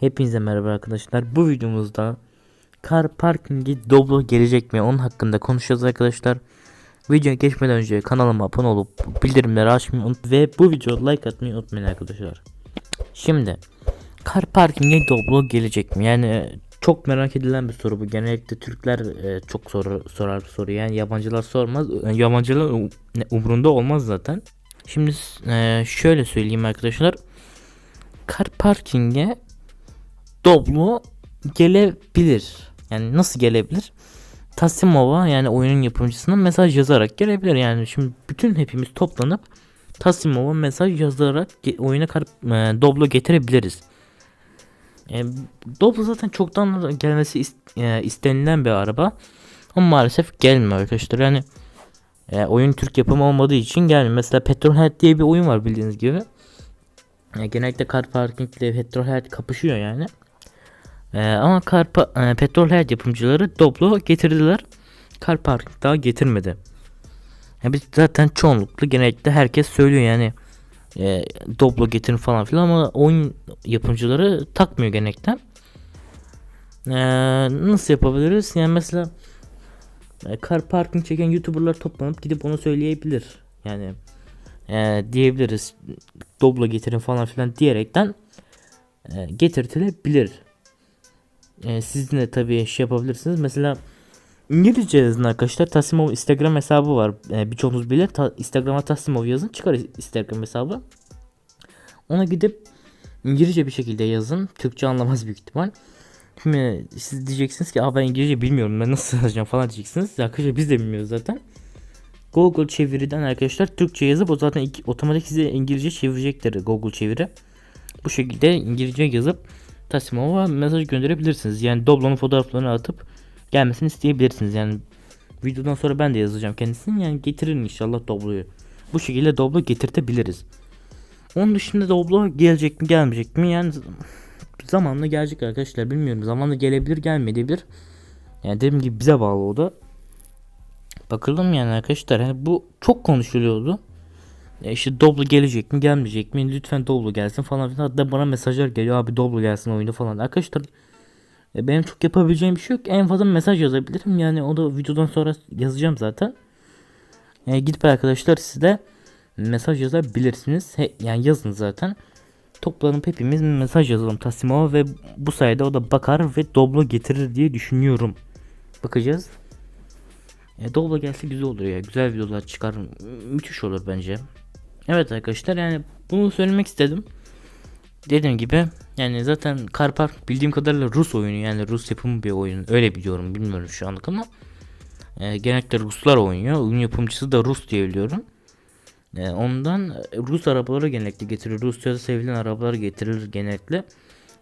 Hepinize merhaba arkadaşlar. Bu videomuzda kar parkingi Doblo gelecek mi? Onun hakkında konuşacağız arkadaşlar. Videoya geçmeden önce kanalıma abone olup bildirimleri açmayı unut ve bu videoya like atmayı unutmayın arkadaşlar. Şimdi kar parkingi Doblo gelecek mi? Yani çok merak edilen bir soru bu. Genellikle Türkler e, çok soru sorar bu soruyu. Yani yabancılar sormaz. E, Yabancılar um- ne, umurunda olmaz zaten. Şimdi e, şöyle söyleyeyim arkadaşlar. Kar parkinge Doblo gelebilir. Yani nasıl gelebilir? Tasimova yani oyunun yapımcısına mesaj yazarak gelebilir. Yani şimdi bütün hepimiz toplanıp Tasimova mesaj yazarak oyuna kar- e, Doblo getirebiliriz. E, Doblo zaten çoktan gelmesi is- e, istenilen bir araba. Ama maalesef gelmiyor arkadaşlar. Yani e, oyun Türk yapımı olmadığı için gelmiyor. Mesela Petrolhead diye bir oyun var bildiğiniz gibi. E, genellikle car parking ile Petrolhead kapışıyor yani. E, ama car pa- e, Petrolhead yapımcıları Doblo getirdiler. Car parking daha getirmedi. Ya biz zaten çoğunlukla genellikle herkes söylüyor yani e, Doblo getirin falan filan ama oyun yapımcıları takmıyor genellikle. E, nasıl yapabiliriz? Yani mesela e, car parking çeken YouTuber'lar toplanıp gidip onu söyleyebilir. Yani e, diyebiliriz Doblo getirin falan filan diyerekten e, getirtilebilir. E, siz de tabii şey yapabilirsiniz. Mesela İngilizce yazın arkadaşlar. Tasimov Instagram hesabı var. E, birçoğunuz bilir. Ta, Instagram'a Tasimov yazın. Çıkar Instagram hesabı. Ona gidip İngilizce bir şekilde yazın. Türkçe anlamaz büyük ihtimal. Şimdi siz diyeceksiniz ki ben İngilizce bilmiyorum ben nasıl yazacağım falan diyeceksiniz. Arkadaşlar biz de bilmiyoruz zaten. Google çeviriden arkadaşlar Türkçe yazıp o zaten otomatik size İngilizce çevirecektir Google çeviri. Bu şekilde İngilizce yazıp Tasimov'a mesaj gönderebilirsiniz. Yani Doblo'nun fotoğraflarını atıp gelmesini isteyebilirsiniz. Yani videodan sonra ben de yazacağım kendisini. Yani getirin inşallah Doblo'yu. Bu şekilde Doblo getirtebiliriz. Onun dışında Doblo gelecek mi gelmeyecek mi? Yani zamanla gelecek arkadaşlar bilmiyorum. Zamanla gelebilir gelmeyebilir. Yani dediğim gibi bize bağlı o da. Bakalım yani arkadaşlar yani bu çok konuşuluyordu. E işte Doblo gelecek mi gelmeyecek mi? Lütfen Doblo gelsin falan filan. Hatta bana mesajlar geliyor abi Doblo gelsin oyunda falan. Arkadaşlar e, benim çok yapabileceğim bir şey yok. En fazla mesaj yazabilirim. Yani o da videodan sonra yazacağım zaten. E, gidip arkadaşlar siz de mesaj yazabilirsiniz. He, yani yazın zaten. Toplanıp hepimiz mesaj yazalım Tasimova ve bu sayede o da bakar ve Doblo getirir diye düşünüyorum. Bakacağız. E, Doblo gelse güzel olur ya. Güzel videolar çıkar. Mü- Müthiş olur bence. Evet arkadaşlar yani bunu söylemek istedim. Dediğim gibi yani zaten Karpark bildiğim kadarıyla Rus oyunu yani Rus yapımı bir oyun. Öyle biliyorum bilmiyorum şu anlık ama e, genellikle Ruslar oynuyor. Oyun yapımcısı da Rus diye biliyorum. E, ondan Rus arabaları genellikle getirir. Rusya'da sevilen arabalar getirir genellikle.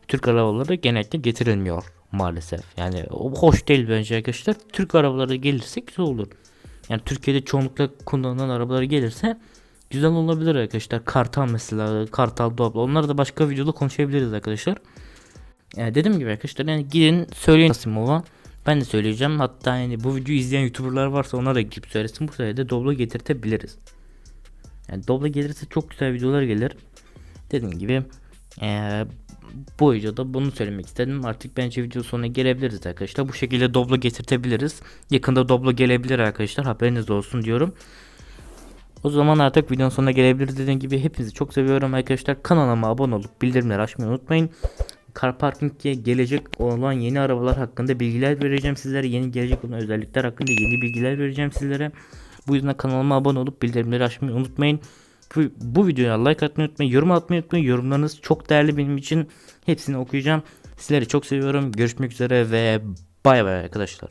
Türk arabaları genellikle getirilmiyor maalesef. Yani o hoş değil bence arkadaşlar. Türk arabaları gelirse güzel olur. Yani Türkiye'de çoğunlukla kullanılan arabalar gelirse güzel olabilir arkadaşlar. Kartal mesela, Kartal Doblo. Onları da başka videoda konuşabiliriz arkadaşlar. Yani dediğim gibi arkadaşlar yani gidin söyleyin Asimov'a. Ben de söyleyeceğim. Hatta yani bu videoyu izleyen YouTuber'lar varsa onlara da gidip söylesin. Bu sayede Doblo getirtebiliriz. Yani Doblo gelirse çok güzel videolar gelir. Dediğim gibi eee bu videoda bunu söylemek istedim. Artık bence video sonuna gelebiliriz arkadaşlar. Bu şekilde Doblo getirtebiliriz. Yakında Doblo gelebilir arkadaşlar. Haberiniz olsun diyorum. O zaman artık videonun sonuna gelebiliriz. Dediğim gibi hepinizi çok seviyorum arkadaşlar. Kanalıma abone olup bildirimleri açmayı unutmayın. Car Parking'e gelecek olan yeni arabalar hakkında bilgiler vereceğim sizlere. Yeni gelecek olan özellikler hakkında yeni bilgiler vereceğim sizlere. Bu yüzden kanalıma abone olup bildirimleri açmayı unutmayın. Bu, bu videoya like atmayı unutmayın. Yorum atmayı unutmayın. Yorumlarınız çok değerli benim için. Hepsini okuyacağım. Sizleri çok seviyorum. Görüşmek üzere ve bay bay arkadaşlar.